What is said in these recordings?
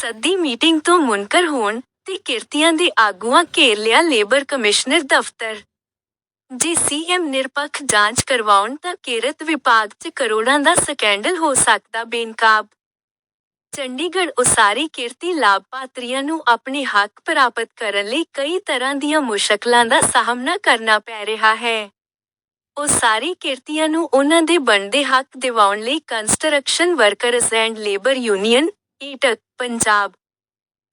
ਸੱਦੀ ਮੀਟਿੰਗ ਤੋਂ ਮੁਨਕਰ ਹੋਣ ਤੇ ਕਿਰਤੀਆਂ ਦੇ ਆਗੂਆਂ ਘੇਰ ਲਿਆ ਲੇਬਰ ਕਮਿਸ਼ਨਰ ਦਫ਼ਤਰ। ਜੇ ਸੀਐਮ ਨਿਰਪੱਖ ਜਾਂਚ ਕਰਵਾਉਣ ਤਾਂ ਕਿਰਤ ਵਿਭਾਗ 'ਚ ਕਰੋੜਾਂ ਦਾ ਸਕੈਂਡਲ ਹੋ ਸਕਦਾ ਬੇਨਕਾਬ। ਚੰਡੀਗੜ੍ਹ ਉਸਾਰੀ ਕਿਰਤੀ ਲਾਭਪਾਤਰੀਆਂ ਨੂੰ ਆਪਣੇ ਹੱਕ ਪ੍ਰਾਪਤ ਕਰਨ ਲਈ ਕਈ ਤਰ੍ਹਾਂ ਦੀਆਂ ਮੁਸ਼ਕਲਾਂ ਦਾ ਸਾਹਮਣਾ ਕਰਨਾ ਪੈ ਰਿਹਾ ਹੈ। ਉਸਾਰੀ ਕਿਰਤੀਆਂ ਨੂੰ ਉਹਨਾਂ ਦੇ ਬਣਦੇ ਹੱਕ ਦਿਵਾਉਣ ਲਈ construction workers and labour union AITUC Punjab.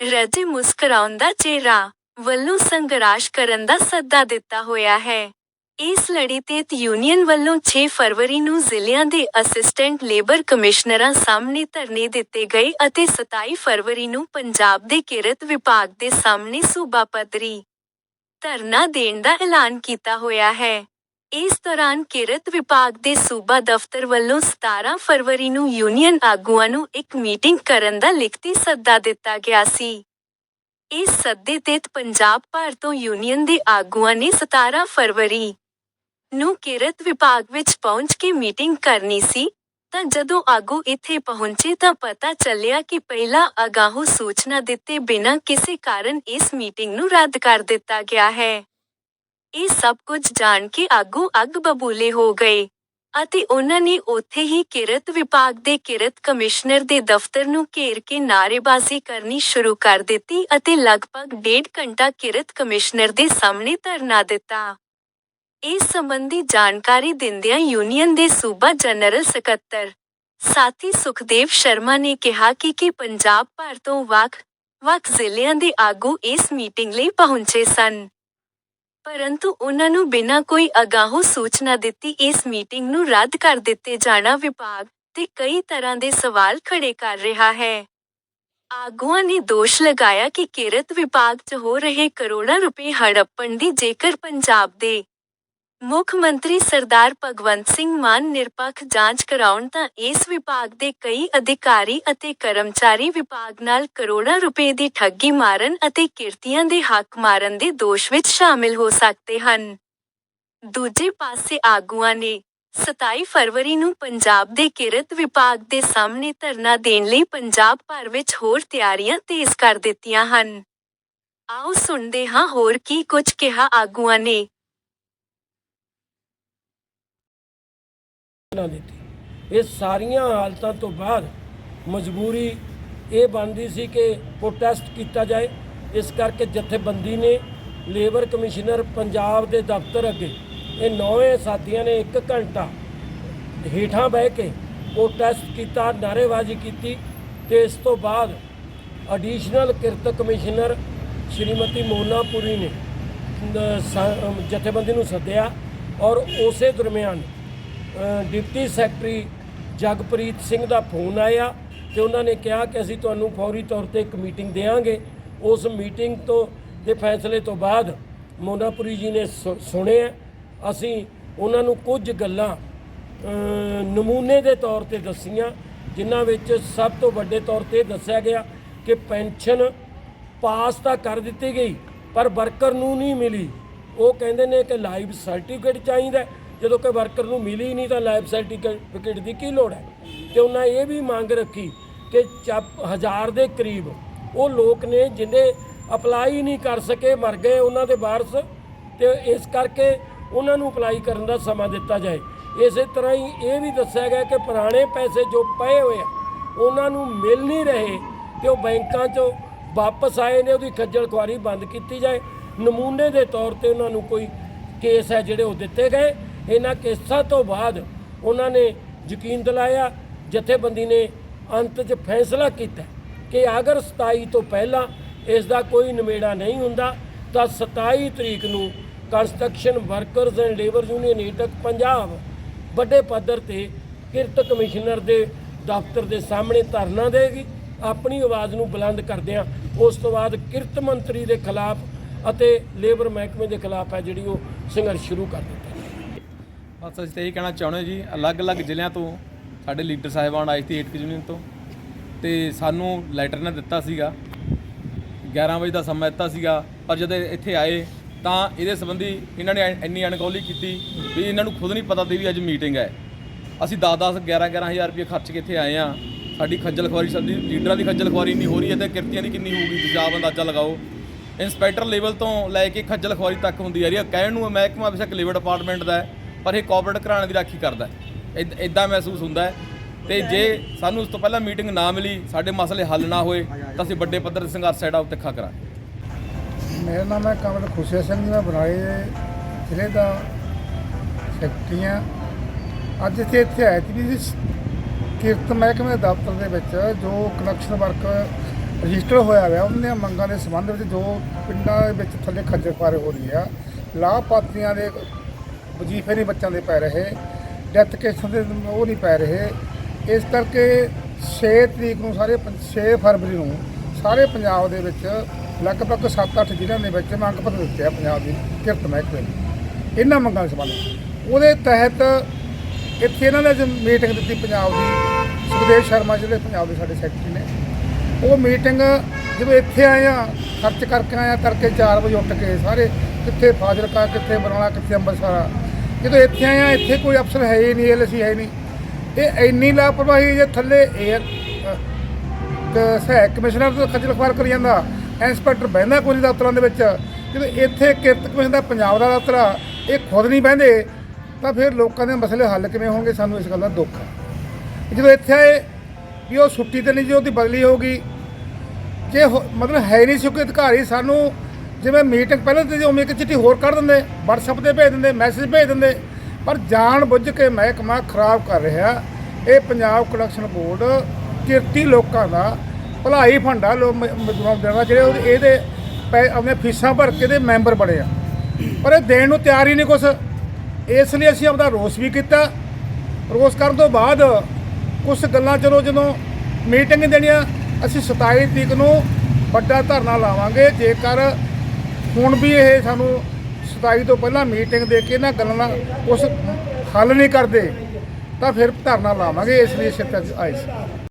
ਰਜੇ ਮੁਸਕਰਾਉਣ ਚਿਹਰਾ, ਵੱਲੋਂ ਸੰਘਰਸ਼ ਕਰਨ ਦਾ ਸੱਦਾ ਦਿੱਤਾ ਹੋਇਆ ਹੈ। ਇਸ ਲੜੀ ਤਹਿਤ ਯੂਨੀਅਨ ਵੱਲੋਂ 6 ਫਰਵਰੀ ਨੂੰ ਜ਼ਿਲ੍ਹਿਆਂ ਦੇ ਅਸਿਸਟੈਂਟ ਲੇਬਰ ਕਮਿਸ਼ਨਰਾਂ ਸਾਹਮਣੇ ਧਰਨੇ ਦਿੱਤੇ ਗਏ ਅਤੇ 27 ਫਰਵਰੀ ਨੂੰ ਪੰਜਾਬ ਦੇ ਕਿਰਤ ਵਿਭਾਗ ਦੇ ਸਾਹਮਣੇ ਸੂਬਾ ਪੱਧਰੀ ਧਰਨਾ ਦੇਣ ਦਾ ਐਲਾਨ ਕੀਤਾ ਹੋਇਆ ਹੈ। ਇਸ ਦੌਰਾਨ ਕਿਰਤ ਵਿਭਾਗ ਦੇ ਸੂਬਾ ਦਫ਼ਤਰ ਵੱਲੋਂ 17 ਫਰਵਰੀ ਨੂੰ ਯੂਨੀਅਨ ਆਗੂਆਂ ਨੂੰ ਇੱਕ ਮੀਟਿੰਗ ਕਰਨ ਦਾ ਲਿਖਤੀ ਸੱਦਾ ਦਿੱਤਾ ਗਿਆ ਸੀ। ਇਸ ਸੱਦੇ ਤਹਿਤ ਪੰਜਾਬ ਭਰ ਤੋਂ ਯੂਨੀਅਨ ਦੇ ਆਗੂਆਂ ਨੇ 17 ਫਰਵਰੀ ਨੂੰ ਕਿਰਤ ਵਿਭਾਗ ਵਿੱਚ ਪਹੁੰਚ ਕੇ ਮੀਟਿੰਗ ਕਰਨੀ ਸੀ। ਤਾਂ ਜਦੋਂ ਆਗੂ ਇੱਥੇ ਪਹੁੰਚੇ ਤਾਂ ਪਤਾ ਚੱਲਿਆ ਕਿ ਪਹਿਲਾਂ ਅਗਾਹੂ ਸੂਚਨਾ ਦਿੱਤੇ ਬਿਨਾਂ ਕਿਸੇ ਕਾਰਨ ਇਸ ਮੀਟਿੰਗ ਨੂੰ ਰੱਦ ਕਰ ਦਿੱਤਾ ਗਿਆ ਹੈ। ਇਹ ਸਭ ਕੁਝ ਜਾਣ ਕੇ ਆਗੂ ਅੱਗ ਬਬੂਲੇ ਹੋ ਗਏ ਅਤੇ ਉਹਨਾਂ ਨੇ ਉੱਥੇ ਹੀ ਕਿਰਤ ਵਿਭਾਗ ਦੇ ਕਿਰਤ ਕਮਿਸ਼ਨਰ ਦੇ ਦਫ਼ਤਰ ਨੂੰ ਘੇਰ ਕੇ ਨਾਅਰੇਬਾਜ਼ੀ ਕਰਨੀ ਸ਼ੁਰੂ ਕਰ ਦਿੱਤੀ ਅਤੇ ਲਗਭਗ ਡੇਢ ਘੰਟਾ ਕਿਰਤ ਕਮਿਸ਼ਨਰ ਦੇ ਸਾਹਮਣੇ ਧਰਨਾ ਦਿੱਤਾ। ਇਸ ਸੰਬੰਧੀ ਜਾਣਕਾਰੀ ਦਿੰਦਿਆਂ ਯੂਨੀਅਨ ਦੇ ਸੂਬਾ ਜਨਰਲ ਸਕੱਤਰ ਸਾਥੀ ਸੁਖਦੇਵ ਸ਼ਰਮਾ ਨੇ ਕਿਹਾ ਕਿ ਕਿ ਪੰਜਾਬ ਭਰ ਤੋਂ ਵੱਖ ਵੱਖ ਜ਼ਿਲ੍ਹਿਆਂ ਦੇ ਆਗੂ ਇਸ ਮੀਟਿੰਗ ਲਈ ਪਹੁੰਚੇ ਸਨ। ਪਰੰਤੂ ਉਹਨਾਂ ਨੂੰ ਬਿਨਾਂ ਕੋਈ ਅਗਾਹੂ ਸੂਚਨਾ ਦਿੱਤੀ, ਇਸ ਮੀਟਿੰਗ ਨੂੰ ਰੱਦ ਕਰ ਦਿੱਤੇ ਜਾਣਾ ਵਿਭਾਗ ਤੇ ਕਈ ਤਰ੍ਹਾਂ ਦੇ ਸਵਾਲ ਖੜੇ ਕਰ ਰਿਹਾ ਹੈ। ਆਗੂਆਂ ਨੇ ਦੋਸ਼ ਲਗਾਇਆ ਕਿ ਕਿਰਤ ਵਿਭਾਗ 'ਚ ਹੋ ਰਹੇ ਕਰੋੜਾਂ ਰੁਪਏ ਹੜੱਪਣ ਦੀ ਜੇਕਰ ਪੰਜਾਬ ਦੇ ਮੁੱਖ ਮੰਤਰੀ ਸਰਦਾਰ ਭਗਵੰਤ ਸਿੰਘ ਮਾਨ ਨਿਰਪੱਖ ਜਾਂਚ ਕਰਾਉਣ ਤਾਂ ਇਸ ਵਿਭਾਗ ਦੇ ਕਈ ਅਧਿਕਾਰੀ ਅਤੇ ਕਰਮਚਾਰੀ ਵਿਭਾਗ ਨਾਲ ਕਰੋੜਾਂ ਰੁਪਏ ਦੀ ਠੱਗੀ ਮਾਰਨ ਅਤੇ ਕਿਰਤੀਆਂ ਦੇ ਹੱਕ ਮਾਰਨ ਦੇ ਦੋਸ਼ ਵਿੱਚ ਸ਼ਾਮਿਲ ਹੋ ਸਕਦੇ ਹਨ। ਦੂਜੇ ਪਾਸੇ ਆਗੂਆਂ ਨੇ 27 ਫਰਵਰੀ ਨੂੰ ਪੰਜਾਬ ਦੇ ਕਿਰਤ ਵਿਭਾਗ ਦੇ ਸਾਹਮਣੇ ਧਰਨਾ ਦੇਣ ਲਈ ਪੰਜਾਬ ਭਰ ਵਿੱਚ ਹੋਰ ਤਿਆਰੀਆਂ ਤੇਜ਼ ਕਰ ਦਿੱਤੀਆਂ ਹਨ। ਆਓ ਸੁਣਦੇ ਹਾਂ ਹੋਰ ਕੀ ਕੁਝ ਕਿਹਾ ਆਗੂਆਂ ਨੇ। ਬਣਾ ਦਿੱਤੀ। ਇਹ ਸਾਰੀਆਂ ਹਾਲਤਾਂ ਤੋਂ ਬਾਅਦ ਮਜਬੂਰੀ ਇਹ ਬਣਦੀ ਸੀ ਕਿ ਪ੍ਰੋਟੈਸਟ ਕੀਤਾ ਜਾਏ। ਇਸ ਕਰਕੇ ਜਥੇਬੰਦੀ ਨੇ ਲੇਬਰ ਕਮਿਸ਼ਨਰ ਪੰਜਾਬ ਦੇ ਦਫ਼ਤਰ ਅੱਗੇ ਇਹ ਨੌਵੇਂ ਸਾਥੀਆਂ ਨੇ 1 ਘੰਟਾ ਹੇਠਾਂ ਬਹਿ ਕੇ ਪ੍ਰੋਟੈਸਟ ਕੀਤਾ, ਨਾਅਰੇਬਾਜ਼ੀ ਕੀਤੀ ਤੇ ਇਸ ਤੋਂ ਬਾਅਦ ਐਡੀਸ਼ਨਲ ਕਿਰਤ ਕਮਿਸ਼ਨਰ ਸ਼੍ਰੀਮਤੀ ਮੋਨਾ ਪੁਰੀ ਨੇ ਜਥੇਬੰਦੀ ਨੂੰ ਸੱਦਿਆ ਔਰ ਉਸੇ ਦਰਮਿਆਨ ਡਿਪਟੀ ਸੈਕਟਰੀ ਜਗਪ੍ਰੀਤ ਸਿੰਘ ਦਾ ਫੋਨ ਆਇਆ ਤੇ ਉਹਨਾਂ ਨੇ ਕਿਹਾ ਕਿ ਅਸੀਂ ਤੁਹਾਨੂੰ ਫੌਰੀ ਤੌਰ ਤੇ ਇੱਕ ਮੀਟਿੰਗ ਦੇਵਾਂਗੇ। ਉਸ ਮੀਟਿੰਗ ਤੋਂ ਦੇ ਫੈਸਲੇ ਤੋਂ ਬਾਅਦ ਮੋਨਾਪੁਰੀ ਜੀ ਨੇ ਸੁ- ਸੁਣਿਆ। ਅਸੀਂ ਉਹਨਾਂ ਨੂੰ ਕੁਝ ਗੱਲਾਂ ਨਮੂਨੇ ਦੇ ਤੌਰ ਤੇ ਦੱਸੀਆਂ, ਜਿਨ੍ਹਾਂ ਵਿੱਚ ਸਭ ਤੋਂ ਵੱਡੇ ਤੌਰ ਤੇ ਦੱਸਿਆ ਗਿਆ ਕਿ ਪੈਨਸ਼ਨ ਪਾਸ ਤਾਂ ਕਰ ਦਿੱਤੀ ਗਈ, ਪਰ ਵਰਕਰ ਨੂੰ ਨਹੀਂ ਮਿਲੀ। ਉਹ ਕਹਿੰਦੇ ਨੇ ਕਿ ਲਾਈਵ ਸਰਟੀਫਿਕੇਟ ਚਾਹੀਦਾ ਜਦੋਂ ਕੋਈ ਵਰਕਰ ਨੂੰ ਮਿਲੀ ਨਹੀਂ ਤਾਂ ਲਾਈਫ ਸਰਟੀਫਿਕੇਟ ਦੀ ਕੀ ਲੋੜ ਹੈ? ਤੇ ਉਹਨਾਂ ਇਹ ਵੀ ਮੰਗ ਰੱਖੀ ਕਿ ਚੱਪ ਹਜ਼ਾਰ ਦੇ ਕਰੀਬ ਉਹ ਲੋਕ ਨੇ ਜਿੰਨੇ ਅਪਲਾਈ ਨਹੀਂ ਕਰ ਸਕੇ, ਮਰ ਗਏ ਉਹਨਾਂ ਦੇ ਵਾਰਸ ਤੇ ਇਸ ਕਰਕੇ ਉਹਨਾਂ ਨੂੰ ਅਪਲਾਈ ਕਰਨ ਦਾ ਸਮਾਂ ਦਿੱਤਾ ਜਾਏ। ਇਸੇ ਤਰ੍ਹਾਂ ਹੀ ਇਹ ਵੀ ਦੱਸਿਆ ਗਿਆ ਕਿ ਪੁਰਾਣੇ ਪੈਸੇ ਜੋ ਪਏ ਹੋਏ ਆ, ਉਹਨਾਂ ਨੂੰ ਮਿਲ ਨਹੀਂ ਰਹੇ ਤੇ ਉਹ ਬੈਂਕਾਂ 'ਚੋਂ ਵਾਪਸ ਆਏ ਨੇ, ਉਹਦੀ ਖੱਜਲ ਖੁਆਰੀ ਬੰਦ ਕੀਤੀ ਜਾਏ। ਨਮੂਨੇ ਦੇ ਤੌਰ ਤੇ ਉਹਨਾਂ ਨੂੰ ਕੋਈ ਕੇਸ ਹੈ ਜਿਹੜੇ ਉਹ ਦਿੱਤੇ ਗਏ। ਇਹਨਾਂ ਕੇਸਾਂ ਤੋਂ ਬਾਅਦ ਉਹਨਾਂ ਨੇ ਯਕੀਨ ਦਿਲਾਇਆ, ਜਥੇਬੰਦੀ ਨੇ ਅੰਤ 'ਚ ਫੈਸਲਾ ਕੀਤਾ ਕਿ ਅਗਰ 27 ਤੋਂ ਪਹਿਲਾਂ ਇਸ ਦਾ ਕੋਈ ਨਿਬੇੜਾ ਨਹੀਂ ਹੁੰਦਾ, ਤਾਂ 27 ਤਰੀਕ ਨੂੰ construction workers and labour union AITUC Punjab ਵੱਡੇ ਪੱਧਰ ਤੇ ਕਿਰਤ ਕਮਿਸ਼ਨਰ ਦੇ ਦਫ਼ਤਰ ਦੇ ਸਾਹਮਣੇ ਧਰਨਾ ਦੇਗੀ ਆਪਣੀ ਆਵਾਜ਼ ਨੂੰ ਬੁਲੰਦ ਕਰਦਿਆਂ ਉਸ ਤੋਂ ਬਾਅਦ ਕਿਰਤ ਮੰਤਰੀ ਦੇ ਖਿਲਾਫ ਅਤੇ ਲੇਬਰ ਮਹਿਕਮੇ ਦੇ ਖਿਲਾਫ ਹੈ ਜਿਹੜੀ ਉਹ ਸੰਘਰਸ਼ ਸ਼ੁਰੂ ਕਰ ਦਿੱਤਾ। ਬਸ ਅਸੀਂ ਤਾਂ ਇਹ ਕਹਿਣਾ ਚਾਹੁੰਦੇ ਜੀ, ਅਲੱਗ-ਅਲੱਗ ਜ਼ਿਲ੍ਹਿਆਂ ਤੋਂ ਸਾਡੇ ਲੀਡਰ ਸਾਹਿਬਾਨ ਆਏ ਸੀ ਏਟਕ ਯੂਨੀਅਨ ਤੋਂ ਤੇ ਸਾਨੂੰ ਲੈਟਰ ਨੇ ਦਿੱਤਾ ਸੀਗਾ 11 ਵਜੇ ਦਾ ਸਮਾਂ ਦਿੱਤਾ ਸੀਗਾ, ਪਰ ਜਦੋਂ ਇੱਥੇ ਆਏ ਤਾਂ ਇਹਦੇ ਸੰਬੰਧੀ ਇਹਨਾਂ ਨੇ ਇੰਨੀ ਅਣਗੌਲੀ ਕੀਤੀ ਵੀ ਇਹਨਾਂ ਨੂੰ ਖੁਦ ਨਹੀਂ ਪਤਾ ਸੀ ਵੀ ਅੱਜ ਮੀਟਿੰਗ ਹੈ। ਅਸੀਂ 10-10 11-11000 ਰੁਪਏ ਖਰਚ ਕੇ ਇੱਥੇ ਆਏ ਆ ਸਾਡੀ ਖੱਜਲ ਖੁਆਰੀ, ਸਾਡੀ ਲੀਡਰਾਂ ਦੀ ਖੱਜਲ ਖੁਆਰੀ ਇੰਨੀ ਹੋ ਰਹੀ ਹੈ ਤੇ ਕਿਰਤੀਆਂ ਦੀ ਕਿੰਨੀ ਹੋਊਗੀ ਤੁਸੀਂ ਆਪ ਅੰਦਾਜ਼ਾ ਲਗਾਓ। ਇੰਸਪੈਕਟਰ ਲੈਵਲ ਤੋਂ ਲੈ ਕੇ ਖੱਜਲ ਖੁਆਰੀ ਤੱਕ ਹੁੰਦੀ ਆ ਰਹੀ ਹੈ। ਕਹਿਣ ਨੂੰ ਮਹਿਕਮਾ ਬੇਸ਼ੱਕ ਲੇਬਰ ਡਿਪਾਰਟਮੈਂਟ ਦਾ ਹੈ। ਪਰ ਇਹ ਕਾਰਪੋਰੇਟ ਘਰਾਣੇ ਦੀ ਰਾਖੀ ਕਰਦਾ ਇਦ- ਮਹਿਸੂਸ ਹੁੰਦਾ ਹੈ। ਤੇ ਜੇ ਸਾਨੂੰ ਉਸ ਤੋਂ ਪਹਿਲਾਂ ਮੀਟਿੰਗ ਨਾ ਮਿਲੀ ਸਾਡੇ ਮਸਲੇ ਹੱਲ ਨਾ ਹੋਏ ਤਾਂ ਅਸੀਂ ਵੱਡੇ ਪੱਧਰ ਤੇ ਸੰਘਰਸ਼ ਸਾਡਾ ਉੱਤੇ ਖਾ ਕਰਾਂਗੇ। ਮੇਰਾ ਨਾਮ ਹੈ ਕਮਲ ਖੁਸ਼ੀ ਸਿੰਘ ਜੀ। ਮੈਂ ਬਰਾਏ ਜ਼ਿਲ੍ਹੇ ਦਾ ਸੈਕਟਰੀ ਹਾਂ। ਅੱਜ ਇੱਥੇ ਇੱਥੇ ਆਇਆ ਸੀ ਵੀ ਇਸ ਕਿਰਤ ਮਹਿਕਮੇ ਦੇ ਦਫ਼ਤਰ ਦੇ ਵਿੱਚ ਜੋ ਕਲੈਕਸ਼ਨ ਵਰਕ ਰਜਿਸਟਰ ਹੋਇਆ ਹੋਇਆ ਉਹਨਾਂ ਦੀਆਂ ਮੰਗਾਂ ਦੇ ਸੰਬੰਧ ਵਿੱਚ ਜੋ ਪਿੰਡਾਂ ਦੇ ਵਿੱਚ ਥੱਲੇ ਖੱਜਲ ਖੁਆਰੀ ਹੋ ਰਹੀ ਆ ਲਾਭਪਾਤਰੀਆਂ ਦੇ ਵਜ਼ੀਫੇ ਨਹੀਂ ਬੱਚਿਆਂ ਦੇ ਪੈ ਰਹੇ ਡੈਥ ਕੇਸਾਂ ਦੇ ਉਹ ਨਹੀਂ ਪੈ ਰਹੇ। ਇਸ ਕਰਕੇ 6 ਤਰੀਕ ਨੂੰ ਸਾਰੇ 6 ਫਰਵਰੀ ਨੂੰ ਸਾਰੇ ਪੰਜਾਬ ਦੇ ਵਿੱਚ ਲਗਭਗ 7-8 ਜ਼ਿਲ੍ਹਿਆਂ ਦੇ ਵਿੱਚ ਮੰਗ ਪੱਤਰ ਦਿੱਤੇ ਆ ਪੰਜਾਬ ਦੀ ਕਿਰਤ ਮਹਿਕਮੇ ਨੇ। ਇਹਨਾਂ ਮੰਗਾਂ ਦੇ ਸੰਬੰਧ ਉਹਦੇ ਤਹਿਤ ਇੱਥੇ ਇਹਨਾਂ ਨੇ ਅੱਜ ਮੀਟਿੰਗ ਦਿੱਤੀ ਪੰਜਾਬ ਦੀ। ਸੁਖਦੇਵ ਸ਼ਰਮਾ ਜਿਹੜੇ ਪੰਜਾਬ ਦੇ ਸਾਡੇ ਸੈਕਟਰੀ ਨੇ। ਉਹ ਮੀਟਿੰਗ ਜਦੋਂ ਇੱਥੇ ਆਏ ਆ, ਖਰਚ ਕਰਕੇ ਆਏ ਆ, ਤੜਕੇ 4 ਵਜੇ ਉੱਠ ਕੇ ਸਾਰੇ ਕਿੱਥੇ ਫਾਜ਼ਿਲਕਾ, ਕਿੱਥੇ ਬਰਨਾਲਾ, ਕਿੱਥੇ ਅੰਮ੍ਰਿਤਸਰ ਆ। ਜਦੋਂ ਇੱਥੇ ਆਏ ਆ ਇੱਥੇ ਕੋਈ ਅਫਸਰ ਹੈ ਹੀ ਨਹੀਂ ਐਲਸੀ ਹੈ ਹੀ ਨਹੀਂ। ਇਹ ਇੰਨੀ ਲਾਪਰਵਾਹੀ ਜੇ ਥੱਲੇ ਏਅਰ ਸਹਾਇਕ ਕਮਿਸ਼ਨਰ ਤੋਂ ਖੱਜਲ ਖੁਆਰ ਕਰੀ ਜਾਂਦਾ, ਇੰਸਪੈਕਟਰ ਬਹਿੰਦਾ ਕੋਈ ਦਫ਼ਤਰਾਂ ਦੇ ਵਿੱਚ, ਜਦੋਂ ਇੱਥੇ ਕਿਰਤ ਕਮਿਸ਼ਨ ਦਾ ਪੰਜਾਬ ਦਾ ਦਫ਼ਤਰ ਆ, ਇਹ ਖੁਦ ਨਹੀਂ ਬਹਿੰਦੇ, ਤਾਂ ਫਿਰ ਲੋਕਾਂ ਦੇ ਮਸਲੇ ਹੱਲ ਕਿਵੇਂ ਹੋਣਗੇ? ਸਾਨੂੰ ਇਸ ਗੱਲ ਦਾ ਦੁੱਖ ਹੈ ਜਦੋਂ ਇੱਥੇ ਆਏ ਵੀ ਉਹ ਛੁੱਟੀ ਤੇ ਨਹੀਂ, ਜੀ ਉਹਦੀ ਬਦਲੀ ਹੋਊਗੀ ਜੇ ਹੋ- ਮਤਲਬ ਹੈ ਨਹੀਂ ਸੀ ਕੋਈ ਅਧਿਕਾਰੀ ਸਾਨੂੰ ਜਿਵੇਂ ਮੀਟਿੰਗ ਪਹਿਲਾਂ ਤੇ ਉਵੇਂ ਇੱਕ ਚਿੱਠੀ ਹੋਰ ਕੱਢ ਦਿੰਦੇ, WhatsApp ਤੇ ਭੇਜ ਦਿੰਦੇ ਮੈਸੇਜ ਭੇਜ ਦਿੰਦੇ। ਪਰ ਜਾਣ ਬੁੱਝ ਕੇ ਮਹਿਕਮਾ ਖਰਾਬ ਕਰ ਰਿਹਾ। ਇਹ ਪੰਜਾਬ ਕਲੈਕਸ਼ਨ ਬੋਰਡ ਕਿਰਤੀ ਲੋਕਾਂ ਦਾ ਭਲਾਈ ਫੰਡਾ ਲੋ ਮ- ਮਜ਼ਦੂਰਾਂ ਨੂੰ ਜਿਹੜੇ ਇਹਦੇ ਪੈ- ਆਪਣੇ ਫੀਸਾਂ ਭਰ ਕੇ ਦੇ ਮੈਂਬਰ ਬਣੇ ਆ। ਪਰ ਇਹ ਦੇਣ ਨੂੰ ਤਿਆਰ ਹੀ ਨਹੀਂ ਕੁਛ। ਇਸ ਲਈ ਅਸੀਂ ਆਪਦਾ ਰੋਸ ਵੀ ਕੀਤਾ। ਰੋਸ ਕਰਨ ਤੋਂ ਬਾਅਦ ਕੁਝ ਗੱਲਾਂ ਚਲੋ ਜਦੋਂ ਮੀਟਿੰਗ ਦੇਣੀਆਂ, ਅਸੀਂ 27 ਤਰੀਕ ਨੂੰ ਵੱਡਾ ਧਰਨਾ ਲਾਵਾਂਗੇ। ਜੇਕਰ ਹੁਣ ਵੀ ਇਹ ਸਾਨੂੰ 27 ਤੋਂ ਪਹਿਲਾਂ ਮੀਟਿੰਗ ਦੇ ਕੇ ਇਹਨਾਂ ਗੱਲਾਂ ਦਾ ਕੁਝ ਹੱਲ ਨਹੀਂ ਕਰਦੇ, ਤਾਂ ਫਿਰ ਧਰਨਾ ਲਾਵਾਂਗੇ ਇਸ ਲਈ ਸਿੱਟਾ ਆਏ ਸੀ।